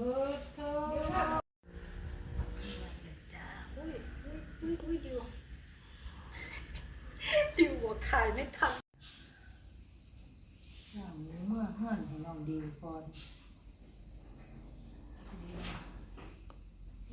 อยอุ้ยอุ้ยอุ้ยดิวดิวหัวขายไม่ทันอย่างนี้เมื่อเฮือนให้น้องดีก่อน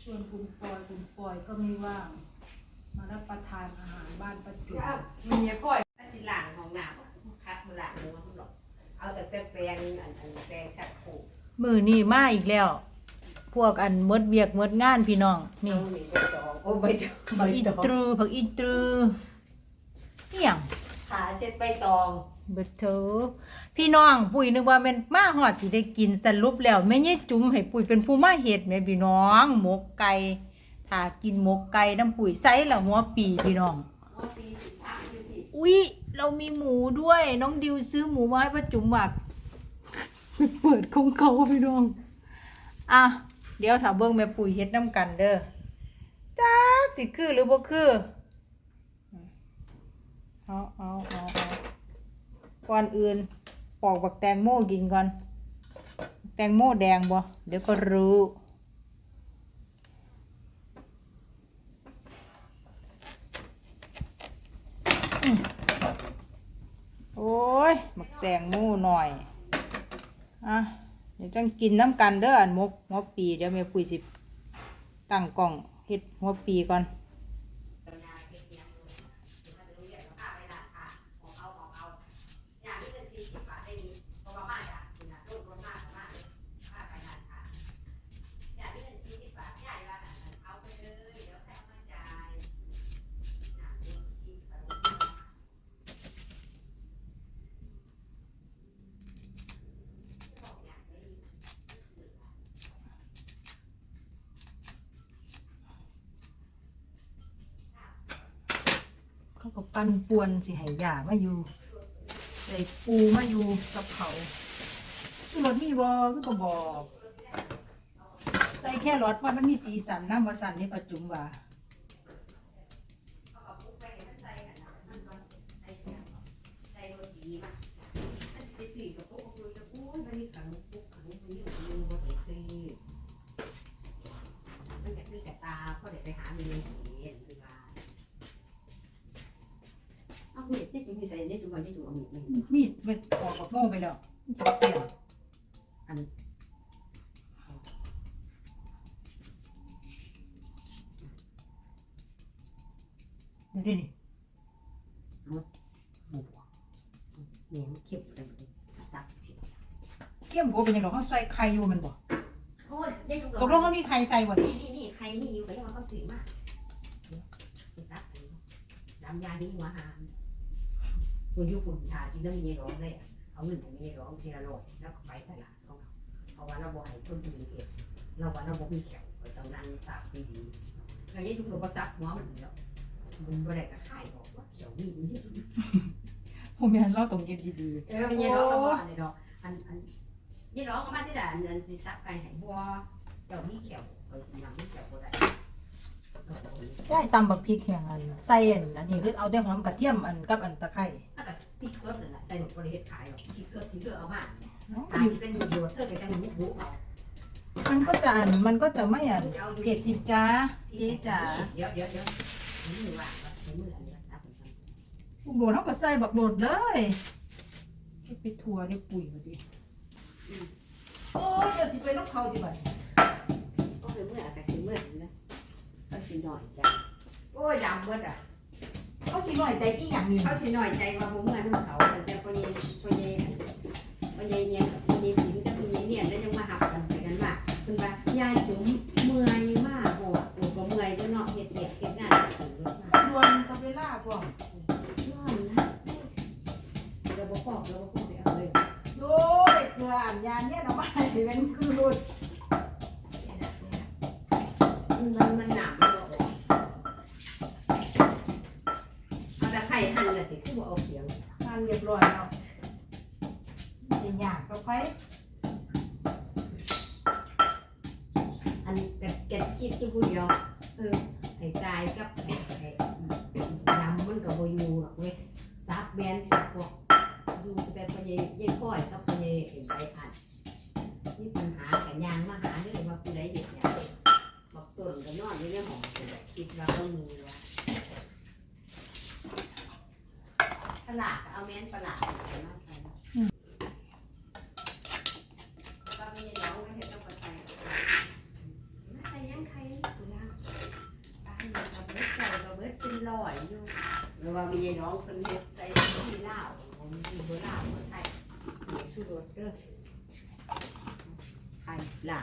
ชวนคุณปอยคุณปอยก็ไม่ว่าง มารับประทานอาหารบ้านประจุมีเงี้ยป่อยก็สิหลังของหนาวคัดมาหลังเลยว่าหรอกเอาแต่แต่แปลงอันแปลงชักโครก มือนี่มาอีกแล้ว พวกอันเมดเวียกเมดงานพี่น้องนี่เอาหนีใบตองโอ้ใบตองผักอินตรูผักอินตรูนี่ยังขาเช็ดใบตองเบิดเถอะพี่น้องปุ้ยนึกว่าแม่นมาหอดสิได้กินสรุปแล้วแม่ยี่จุ๋มให้ปุ้ยเป็นผู้มาเฮ็ดแม่พี่น้องหมกไก่ถ้ากินหมกไก่น้ำปุ้ยใส่ละหัวปีพี่น้องว่าปีสิบสามอยู่ที่อุ๊ยเรามีหมูด้วย น้องดิวซื้อหมูมาให้ป้าจุ๋มหมัก เปิดของเขาพี่น้อง อะ เดี๋ยวถามเบิ้งแม่ปุ๋ยเฮ็ดน้ำกันเด้อจ้าสิคือหรือบ่คือ เอาเอาเอาเอาก่อนอื่นปอกบักแตงโมกินก่อน แตงโมแดงบ่ เดี๋ยวก็รู้โอ้ยหมักแตงโมหน่อย อะเดี๋ยวจังกินน้ำกันเด้ออันมกหัวปีเดี๋ยวเม่ปุ๋ยสิตั้งกล่องเฮ็ดหัวปีก่อน อย่างนี้เป็นสี่สิบบาทได้ดีเพราะว่ามาจากคุณนะต้นรวมมากมากค่าไปร้านค้าอย่างนี้เป็นสี่สิบบาทใหญ่ว่าเอาไปเลยเดี๋ยวแค่มาจ่ายหนักเลยชีพไปบอกอย่างนี้ เขาก็ ปันปวนสิให้ยามาอยู่ใส่ปูมาอยู่กับเขารถมีบ่ก็ก็บอก ใส่แค่รถว่ามันมีสีสันน้ำวาสันนี่ประจุมว่าไปเห็นมันใส่กันนะมันก็ใส่เนี่ยใส่โรตีมาไปเขาได้ไปหาเมีย มียที่จุ่มใส่เนี่ยจุ่มไว้ที่จุ่มเอาเมียมันมีดไปออกกับโม่ไปแล้วมันจะเปลี่ยนอันเดี๋ยวดินี่บุบเนี่ยมันเข็บเลยสักเกี่ยมโกเป็นยังไงเขาใส่ไข่อยู่มันบ่โอ้ยได้ดูตกลงเขามีไข่ใส่บ่นี่นี่นี่นี่ใครนี่อยู่ไปยังเขาซื้อมาไปซักไปดำยาดีหัวหาม คุณยุคุณทาที่น้ำมีร้องเลยเอาเงินของมีร้องทีละร้อยแล้วก็ไปตลาดของเขาเพราะว่าเราบ่ให้ต้นทุนเก็บเราว่าเราบ่มีแขวเราต้องนั่งซักดีๆอย่างนี้ทุกคนก็ซักหัวมันแล้วมันบ่ได้ก็ขายบอกว่าเขียวมีอยู่ที่ผมยันเล่าตรงเย็นดีๆเออมันยังร้องแล้วบ่อันนี้ดอกอันอันยี่ร้องก็มาที่ด่านอันสิซักไก่ให้บัวเจ้ามีแขวเออสิยังมีแขวบ่ได้ๆได้ตำบักพริกอย่างอันใส่อันนี้คือเอาแต่หอมกระเทียมอันกับอันตะไคร้ บริเฮ็ดขายหรอกพริกสดสิเธอเอามาเนาะอาจจะเป็นหมูโดดเธอไปจังหมูบุเอามันก็จะอันมันก็จะไม่อันเผ็ดสิจ้าเจ๊จ๋าเดี๋ยวเดี๋ยวเดี๋ยวมือว่างก็ใช้มืออันนี้รักษาผลกันลูกโดดเขาก็ใส่บักโดดเลยเฮ็ดไปทัวเดี๋ยวปุ๋ยมาดิโอ้ยเดี๋ยวสิไปลบเขาดิบัดนี้ก็คือมืออะไรสิมืออันนี้นะก็สิหน่อยใจโอ้ยดำเบิดอะ เขาสิหน่อยใจอีหยังนี่เขาสิหน่อยใจว่าผมเมื่อน้ำเขาแต่พอเย็นพอเย็นพอเย็นเนี่ยพอเย็นสิงกับพอเย็นเนี่ยแล้วยังมาหักกันไปกันว่าคุณว่ายายจุ๋มเมื่อยมากโหดโหดก็เมื่อยจนเนาะเฮ็ดเสียเฮ็ดงานถึงรถมาดวนกับเวลาพวกนอนนะเราบอกบอกเราบอกไปเอาเลยโอ้ยเกลืออันยานเนี่ยเอามาให้เป็นคือรุ่นมันมัน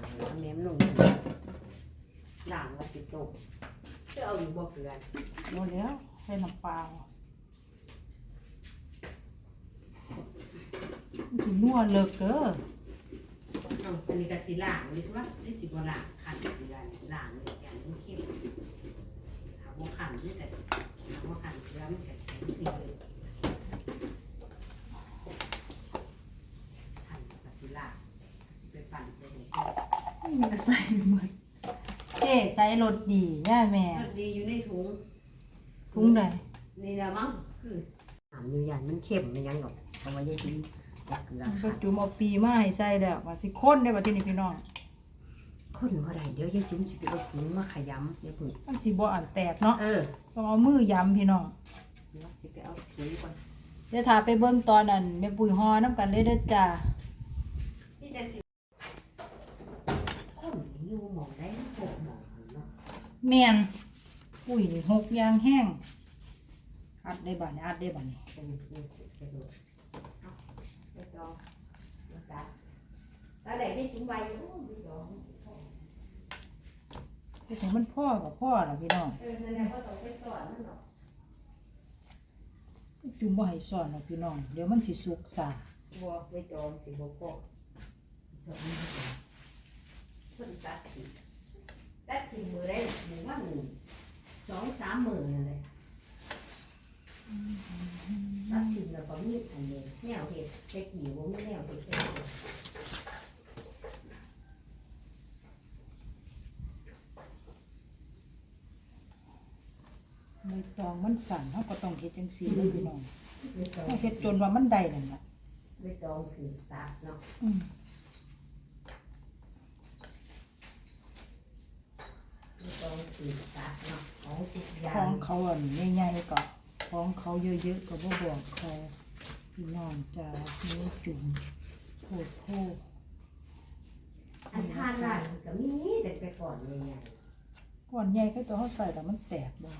หลังหัวแหนมหนุ่มหลังว่าสิโตจะเอาอยู่บ่เกลือหมดแล้วใส่น้ำเปล่าถึงนัวเลิกเด้อเอาอันนี้ก็สิล่างนี่สิว่านี่สิบ่ล่างขันเกลือนี่ล่างเลยอย่างนี้เข้มหาบ่ขันนี่แต่หาบ่ขันเกลือมันก็แข็งสิเลยขันก็สิล่างไปปั่นใส่ในแก้ว มันก็ใส่หมดเจ๊ใส่รสดีย่าแม่รสดีอยู่ในถุงถุงใดนี่ละมั้งคือถามอยู่อย่างมันเข้มมันยังหรอกเพราะว่าจะกินจากเกลือก็ค่ะจุ่มเอาปีมาให้ใส่แล้วว่าสิข้นได้บัดนี้พี่น้องคนบ่ได้เดี๋ยวยายจุ้มสิไปเอาถุงมาขยำอย่าเพิ่งมันสิบ่อันแตกเนาะเออต้องเอามือยำพี่น้องเดี๋ยวสิไปเอาถุงก่อนเดี๋ยวถ้าไปเบิ่งตอนนั้นแม่ปุ๋ยฮอน้ำกันเลยเด้อจ้านี่แต่สิคน อยู่หมองได้หกหมองเนาะแม่นอุ้ยนี่หกอยางแห้ง อัดได้บัดนี้อัดได้บัดนี้เป็นเป็นกระโดดเอาไปจองแล้วจ้ะแล้วไหนได้จุ้มใบโอ้ยดอกเฮ็ดให้มันพ่อกับพ่อล่ะพี่น้องเออนั่นแหละก็ต้องไปสอนมันหรอกจุ่มบ่ให้ซ่อนเนาะพี่น้อง เดี๋ยวมันสิสุกซ่าบัวไปจองสิบัวพอกสอนมันก่อน คนตัดสิตัดสิมือได้หนึ่งวันหนึ่งสองสามหมื่นนั่นแหละตัดสิแล้วก็มีอันนี้แนวเห็ดแต่กี่วงไม่แนวเห็ดแค่นี้ใบตองมันสั่นเฮาก็ต้องเฮ็ดจังซี่เลยพี่น้องไม่จองเฮาเฮ็ดจนว่ามันได้นั่นล่ะไม่จองคือตัดเนาะ อืมไม่จองคือตัดเนาะของทุกอย่า ของงเขาอันใหญ่ๆก็ของเขาเยอะๆก็บ่บอกเขาพี่น้องจะมีจุ่มโพดโพอันทานร้านก็มีแต่ไปก่อนเลยไงก่อนใหญ่ก็ตัวเฮาใส่แล้วมันแตกบ่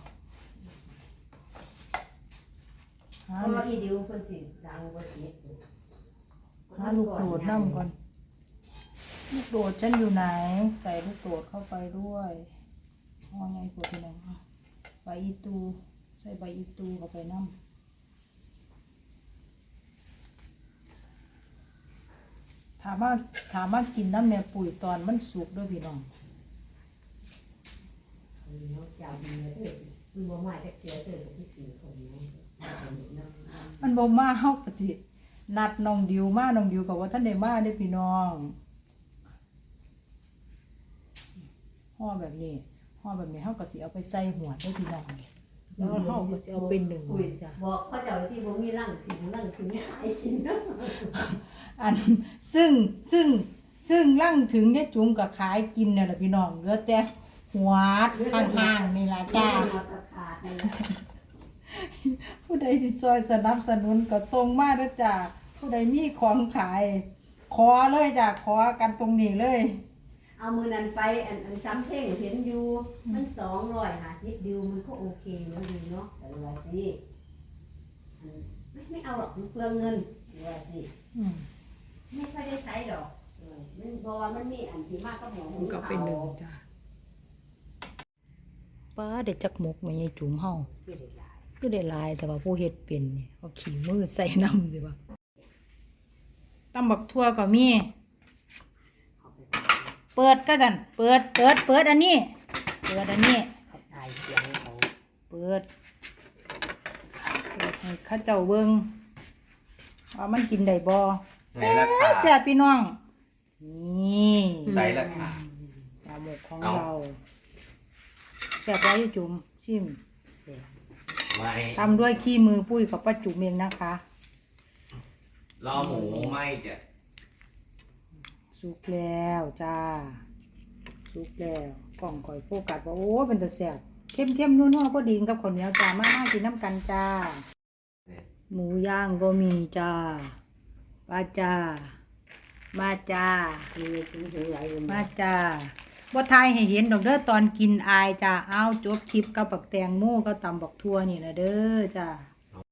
หาเพราะว่าอีดิวเพิ่นสิดังกว่าเสียหาลูกโดดน้ำก่อน ลูกโดดฉันอยู่ไหน ใส่ลูกโดดเข้าไปด้วยห่อใหญ่กว่าที่ไหนอะ ใบอีตู ใส่ใบอีตูเข้าไปน้ำถามว่าถามว่ากินน้ำแม่ปุ๋ยตอนมันสุกด้วยพี่น้องเนาะเจ้าดีเลยเด้อคือบ่มาจักเสียเด้อที่สี่คนนี้เนาะมันบ่มาเฮาก็สินัดน้องดิวมาน้องดิวก็ว่าท่านได้มาเด้อพี่น้องห่อแบบนี้ ห่อแบบนี้เฮาก็สิเอาไปใส่หัวเด้อพี่น้องแล้วเฮาก็สิเอาเป็นหนึ่งจ้ะบอกเขาเจ้าที่บ่มีร่างถึงร่างถึงให้กินเนาะอันซึ่งซึ่งซึ่งลั่งถึงยายจุ๋มก็ขายกินน่ะล่ะพี่น้องเหลือแต่หัวห่างๆนี่ล่ะจ้าขาดเลยผู้ใดที่ซอยสนับสนุนก็ส่งมาเด้อจ้าผู้ใดมีของขาย ขอเลยจ้ะขอกันตรงนี้เลย เอามือนั้นไปอันอันซ้ำเพ่งเห็นอยู่มัน250ดิวมันก็โอเคเนาะดีเนาะแต่ว่าสิอันไม่ไม่เอาหรอกมันเปลืองเงินว่าสิอืมไม่ค่อยได้ใช้ดอกเออมันเพราะว่ามันมีอันที่มากก็หมูก็เป็นหนึ่งจ้าป้าเด็ดจักหมกไม่ยายจุ๋มเฮาไม่ได้หลายก็ได้หลายแต่ว่าผู้เฮ็ดเป็นนี่เอาขี้มือใส่น้ำสิว่าตำบักทั่วก็มีเอาไปเปิดก็จันเปิด เปิด เปิดอันนี้ เปิดอันนี้เขาตายเสียงเขาเปิดเปิดให้เข้าเจ้าเบิ่งว่ามันกินได้บ่ใส่ราคาแซ่บพี่น้อง นี่ใส่ราคาปลาหมกของเอาเราแซ่บไว้จุ่มชิมเสียงไม่ทำด้วยขี้มือปุ้ยกับป้าจุ๋มเองนะคะรอหมูไม่จะ สุกแล้วจ้า สุกแล้วกล่องข่อยโฟกัสว่าโอ้เป็นตะแสบเข้มเข้มๆนัวๆพอดีกับข้าวเนี้ยจ้ามามากินน้ำกันจ้า หมูย่างก็มีจ้ามาจ้า มาจ้ามีถึงถึงไหลลงมาจ้าบ่ทายให้เห็นดอกเด้อตอนกินอายจ้าเอาจบคลิปกับบักแตงโมกับตำบักทั่วนี่นะเด้อจ้า